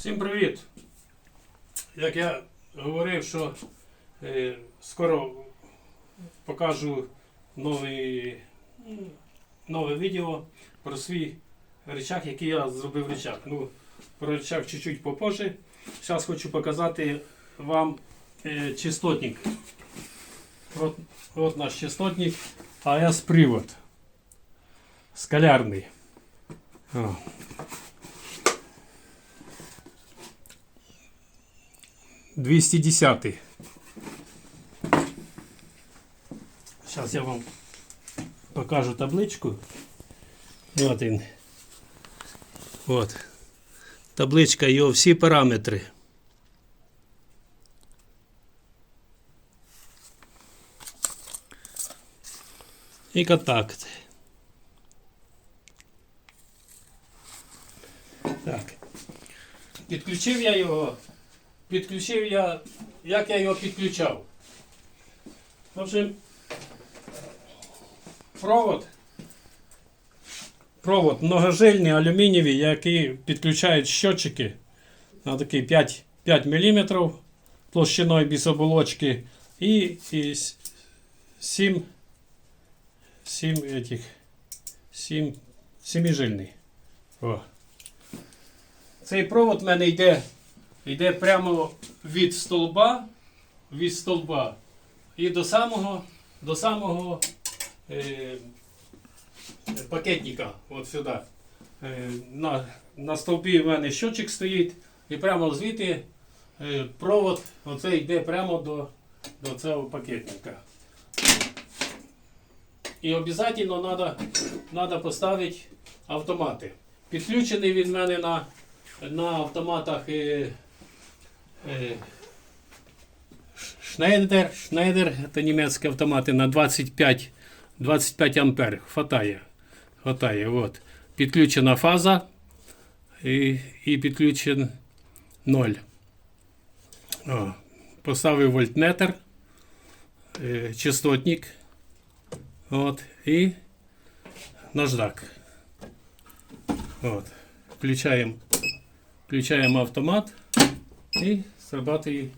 Всім привіт! Як я говорив, що е, скоро покажу новий, нове відео про свій речах, який я зробив речах. Ну, про речах чуть-чуть попозже. Зараз хочу показати вам е, частотник. От, от наш частотник AS привод. Скалярний. О. Двісті десятий. Зараз я вам покажу табличку. От він. От. Табличка його всі параметри. І контакт. Так. Підключив я його. Підключив я. Як я його підключав? В общем, провод. Провод многожильний, алюмінієвий, який підключають щотчики на такий 5, 5 мм площиною без оболочки і, і 7, 7 этих 7, 7 жильний. О. Цей провод в мене йде, йде прямо від столба, від столба і до самого, до самого е, пакетника, от сюди. Е, на, на стовпі в мене щотчик стоїть, і прямо звідти е, провод оце йде прямо до, до цього пакетника. І обов'язково треба надо поставити автомати. Підключений він в мене на, на автоматах е, е, Schneider, Schneider, це німецькі автомати на 25, 25 ампер. Хватає. Хватає. От. Підключена фаза і, і підключен 0. О, поставив вольтметр, е, частотник. От, і наждак. От. Включаємо, включаємо автомат і срабатує,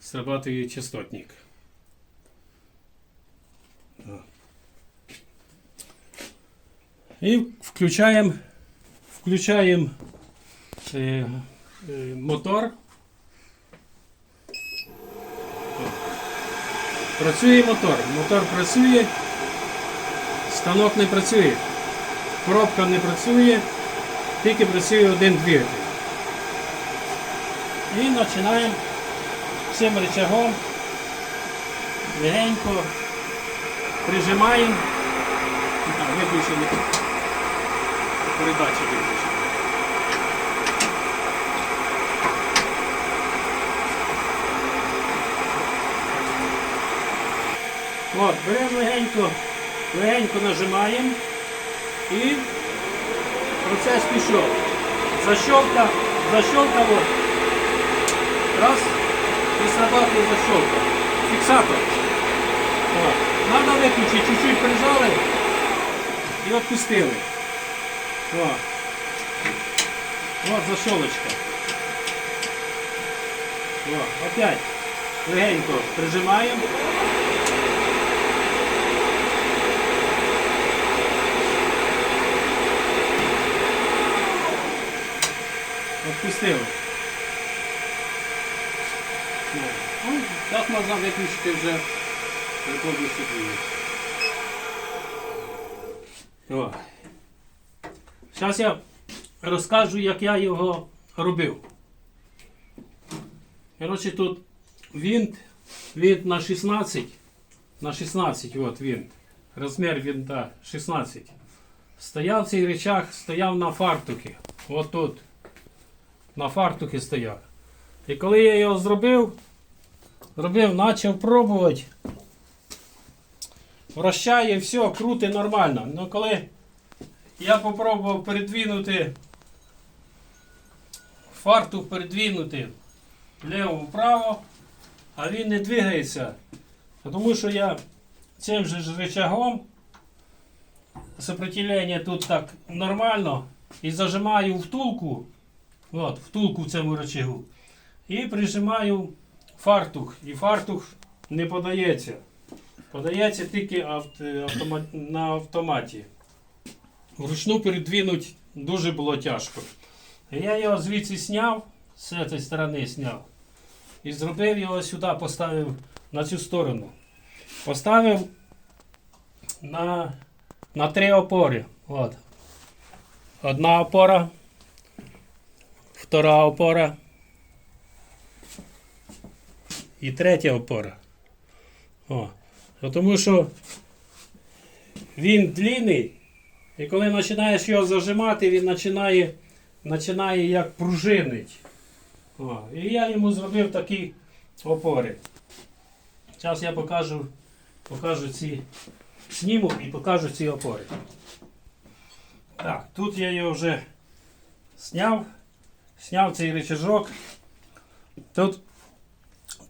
срабатує частотник. І включаємо, включаємо е, е, мотор. Працює мотор. Мотор працює, станок не працює, коробка не працює, тільки працює один двигатель. І починаємо цим рычагом легенько прижимаємо. Виключили. Передачі виключили. От, беремо легенько, легенько нажимаємо і процес пішов. Защолка, защолка от. Раз, і срабатує защолка. Фіксатор. От. Надо виключити, чуть-чуть прижали і відпустили. О. От защолочка. О, опять легенько прижимаємо. Відпустили. Ну, зараз можна виключити вже повністю. О. Зараз я розкажу, як я його робив. Коротше, тут винт, винт на 16. На 16, от винт. Розмір винта 16. Стояв цей речах, стояв на фартукі. От тут. На фартухі стояв. І коли я його зробив, зробив, почав пробувати. Вращає, все, круте нормально. Ну коли я попробував передвинути фартух передвинути вліво-вправо, а він не двигається. Тому що я цим же рычагом сопротивлення тут так нормально і зажимаю втулку От, втулку в цьому рычагу. І прижимаю фартух. І фартух не подається. Подається тільки авт- автома- на автоматі. Вручну передвинути дуже було тяжко. Я його звідси зняв, з цієї сторони зняв. І зробив його сюди, поставив на цю сторону. Поставив на, на три опори. От. Одна опора, втора опора і третя опора. О. Тому що він длинний, і коли починаєш його зажимати, він починає, починає як пружинить. О. І я йому зробив такі опори. Зараз я покажу, покажу ці сніму і покажу ці опори. Так, тут я його вже зняв, зняв цей рычажок. Тут,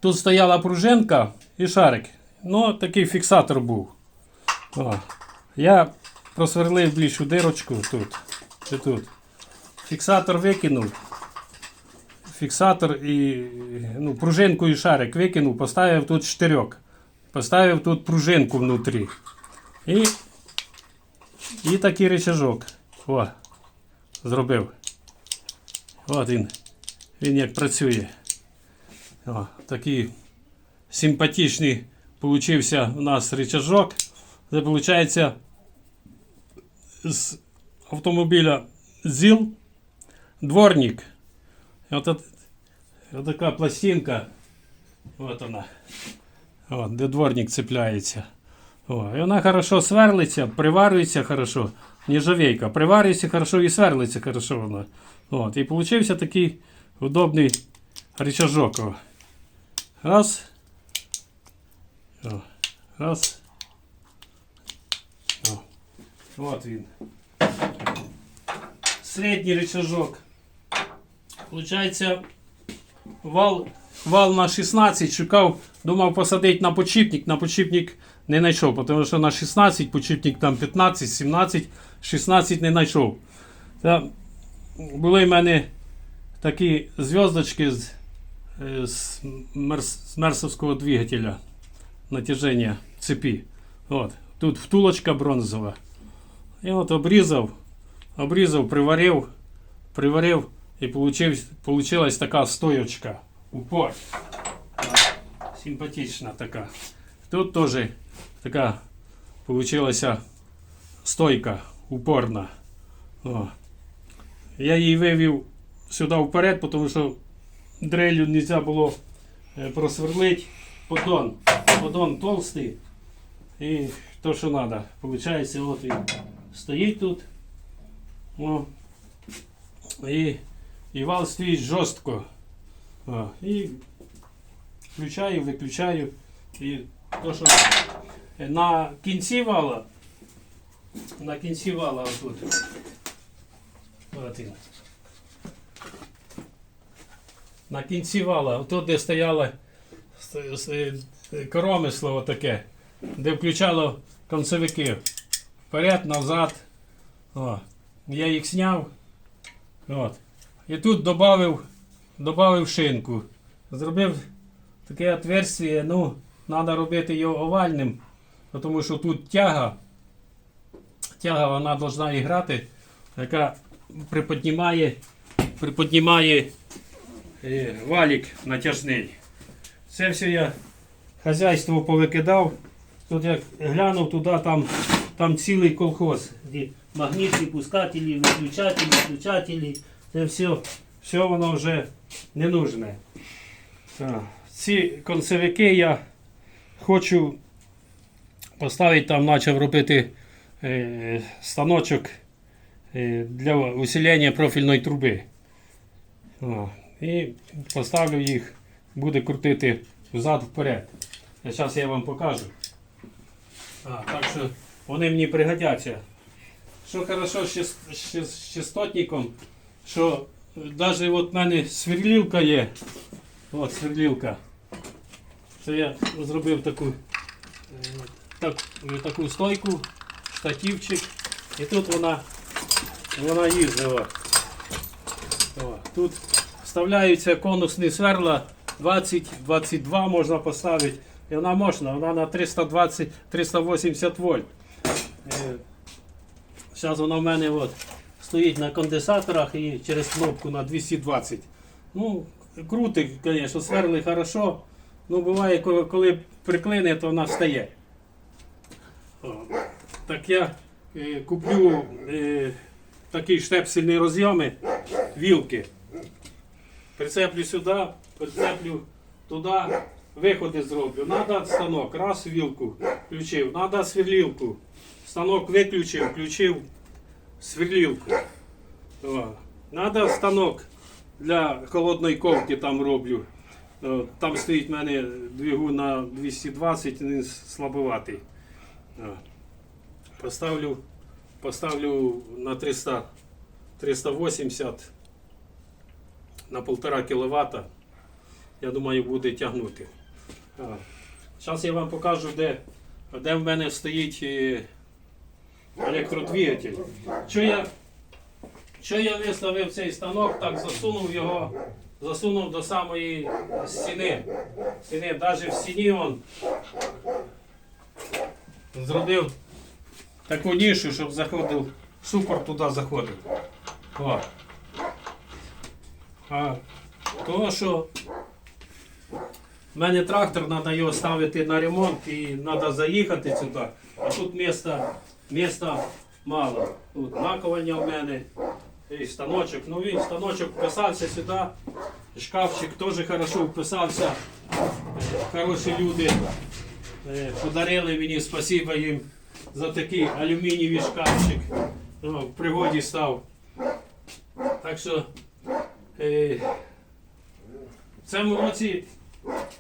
тут стояла пружинка і шарик. Ну, такий фіксатор був. О, я просверлив більшу дирочку тут. І тут. Фіксатор викинув. Фіксатор і ну, пружинку і шарик викинув, поставив тут штирьок. Поставив тут пружинку внутрі. І, і такий рычажок. О, зробив. От він. Він як працює. О, такий симпатичний получився у нас рычажок. Це виходить з автомобіля ЗІЛ дворник. От, от, от така пластинка. От вона. От, де дворник цепляється. О, і вона хорошо сверлиться, приварюється хорошо. Нержавейка. Приварюється хорошо і сверлиться хорошо вона. От, і получився такий удобний рычажок. Раз. Раз. О. От він. Середній рычажок. Получається, вал, вал на 16 шукав, думав посадити на почіпник, на почіпник не знайшов, тому що на 16 почіпник там 15, 17, 16 не знайшов. Та були в мене такі зв'язочки з, е, з, мерс, з мерсовського двигателя натяження цепі. От. Тут втулочка бронзова. І от обрізав, обрізав, приварив, приварив і получив, получилась така стоячка. Упор. Симпатична така. Тут теж така получилася стойка упорна. О. Я її вивів сюди вперед, тому що дрелю не можна було е, просверлити. Поддон. Поддон толстий. І то, що треба. Получається, от він стоїть тут. О. І, і вал стоїть жорстко. О. І включаю, виключаю. І то, що треба. на кінці вала. На кінці вала отут. От він. На кінці вала, отут, де стояло коромисло таке, де включало концевики. Вперед, назад. О. Я їх зняв. От. І тут додав, шинку. Зробив таке отверстие, ну, треба робити його овальним, тому що тут тяга. Тяга вона повинна грати, яка приподнімає, приподнімає валік натяжний. Це все я хазяйство повикидав. Тут як глянув туди, там, там цілий колхоз. Магнітні пускателі, виключателі, включателі. Це все, все воно вже не нужне. Ці концевики я хочу поставити там, почав робити е, станочок е, для усилення профільної труби. І поставлю їх, буде крутити взад вперед. Зараз я вам покажу. А, так що вони мені пригодяться. Що хорошо з, част- з, з частотником, що навіть от в мене сверлілка є. От сверлілка. Це я зробив таку, е, так, таку стойку, штативчик. І тут вона, вона їздила. О, тут вставляються конусні сверла 20-22 можна поставити. І вона можна, вона на 320-380 вольт. Зараз вона в мене от, стоїть на конденсаторах і через кнопку на 220. Ну, крутить, звісно, сверли хорошо. Ну, буває, коли, приклине, то вона встає. Так я е, куплю е, такі штепсельні розйоми, вілки. Прицеплю сюди, прицеплю туди, виходи зроблю. Надо станок, раз вілку включив, надо сверлілку. Станок виключив, включив сверлілку. О. Надо станок для холодної ковки там роблю. Там стоїть в мене двигун на 220, він слабоватий. О. Поставлю, поставлю на 300, 380 на 1,5 кВт. Я думаю, буде тягнути. Зараз я вам покажу, де, де в мене стоїть е, електродвигатель. Що я, що я виставив цей станок, так засунув його, засунув до самої стіни. стіни. Навіть в стіні он зробив таку нішу, щоб заходив, супер туди заходив. О. А, того, що в мене трактор, треба його ставити на ремонт і треба заїхати сюди. А тут міста, міста мало. Тут наковання в мене і станочок. Ну він станочок вписався сюди. Шкафчик теж хорошо вписався. Хороші люди е, подарили мені, спасибо їм за такий алюмінієвий шкафчик. Ну, в пригоді став. Так що в цьому році,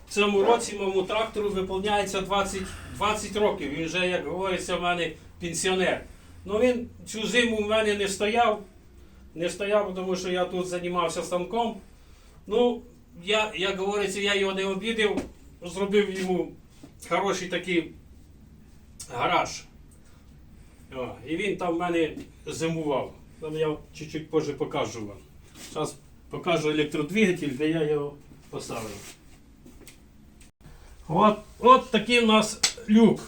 в цьому році моєму трактору виповняється 20, 20 років. Він вже, як говориться, в мене пенсіонер. Ну він цю зиму в мене не стояв. Не стояв, тому що я тут займався станком. Ну, я, як говориться, я його не обідав, зробив йому хороший такий гараж. О, і він там в мене зимував. Там я чуть-чуть позже покажу вам. Зараз покажу електродвигатель, де я його поставив. От, от такий у нас люк.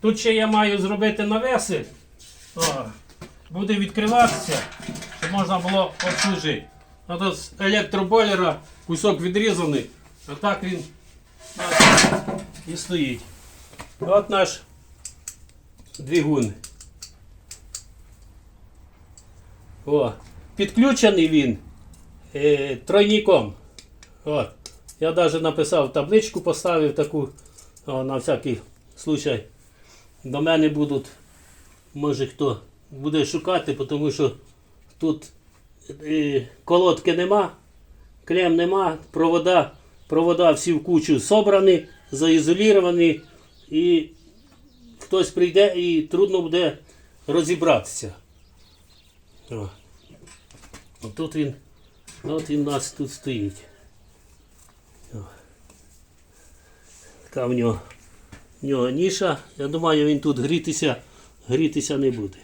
Тут ще я маю зробити навеси. О, буде відкриватися, щоб можна було обслужити. Тут з електробойлера кусок відрізаний, а так він і стоїть. От наш двигун. О, підключений він е, тройником. От. Я навіть написав табличку, поставив таку о, на всякий случай. До мене будуть, може хто буде шукати, тому що тут е, колодки нема, клем нема, провода, провода всі в кучу собрані, заізоліровані, і хтось прийде і трудно буде розібратися. О. Отут він, от він у нас тут стоїть. Така в нього, в нього ніша. Я думаю, він тут грітися, грітися не буде.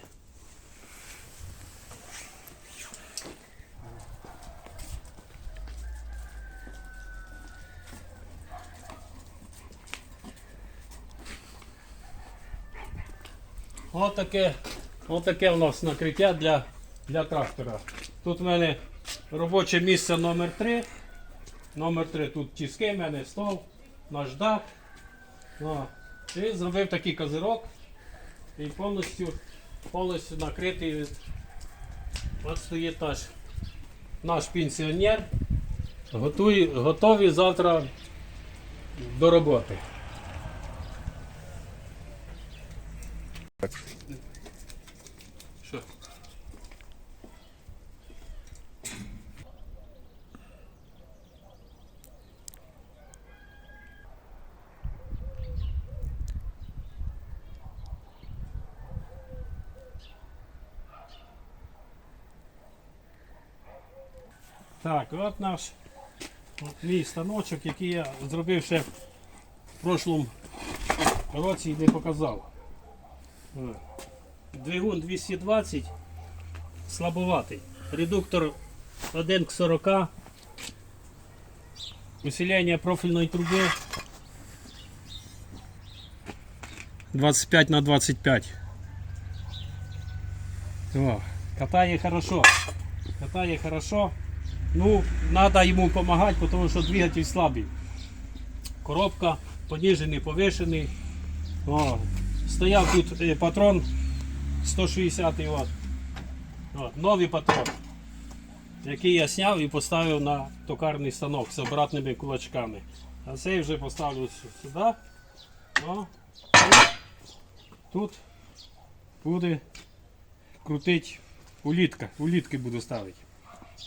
Отаке, отаке у нас накриття для, для трактора. Тут в мене робоче місце номер 3 Номер 3 тут тіски, в мене стол, наждак. О, і зробив такий козирок. І повністю, повністю накритий. От стоїть наш, наш пенсіонер. Готує, готові завтра до роботи. Що? Так, от наш мій станочок, який я зробив ще в прошлому році і не показав. Двигун 220 слабоватий. Редуктор 1 к 40. Усиление профильної труби 25 на 25. О, катає хорошо. Катає хорошо. Ну, надо ему помогать, потому что двигатель слабый. Коробка, понижений, повишений. О, стояв тут е, патрон 160 Вт. О, новий патрон, який я зняв і поставив на токарний станок з обратними кулачками. А цей вже поставлю сюди. О, тут буде крутить улітка. Улітки буду ставити.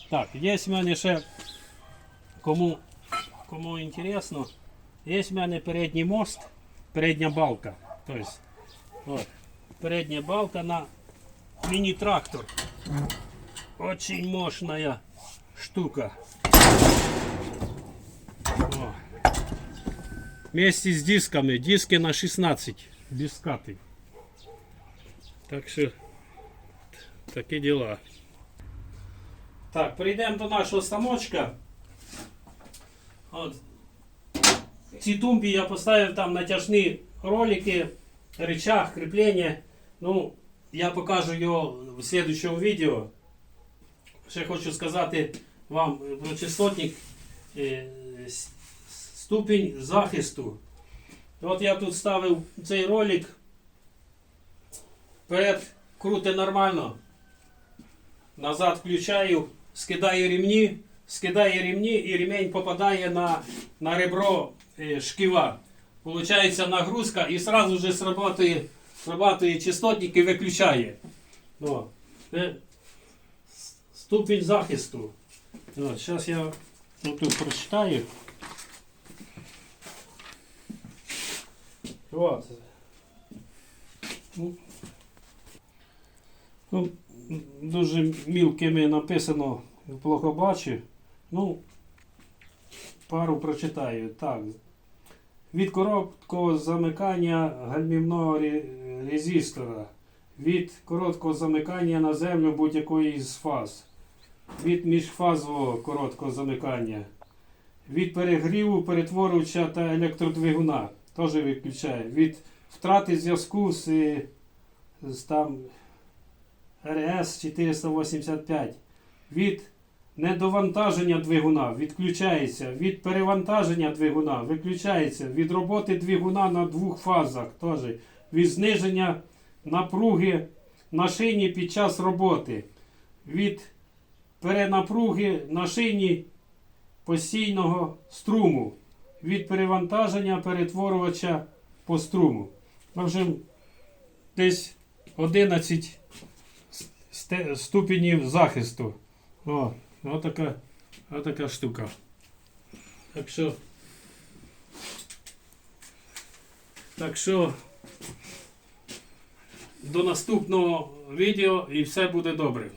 Так, є в мене ще кому, кому інтересно, є в мене передній мост, передня балка. Тобто, от, передня балка на мини-трактор. Очень мощная штука. О. Вместе с дисками. Диски на 16. Дискаты. Так що такі діла. Так, перейдемо до нашого станочка. От. В цій тумбі я поставив там натяжні ролики, рычаг, кріплення. Ну, я покажу його в слідчому відео. Ще хочу сказати вам про частотник е, ступінь захисту. От я тут ставив цей ролик. Вперед круте нормально. Назад включаю, скидаю ремні, скидаю ремні і ремень попадає на, на ребро е, шківа. Получається нагрузка і сразу же срабатує, срабатує частотник і виключає. О. Ступінь захисту. Зараз я тут прочитаю. От. Ну, дуже мілкими написано, плохо бачу. Ну, пару прочитаю. Так. Від короткого замикання гальмівного резистора. Від короткого замикання на землю будь-якої з фаз. Від міжфазового короткого замикання. Від перегріву перетворювача та електродвигуна. Теж виключає. Від втрати зв'язку з, з там РС 485 від недовантаження двигуна відключається, від перевантаження двигуна виключається, від роботи двигуна на двох фазах теж, від зниження напруги на шині під час роботи, від перенапруги на шині постійного струму, від перевантаження перетворювача по струму. В общем, десь 11 сте- ступенів захисту. О, отака, отака штука. Так що. Так що до наступного відео і все буде добре.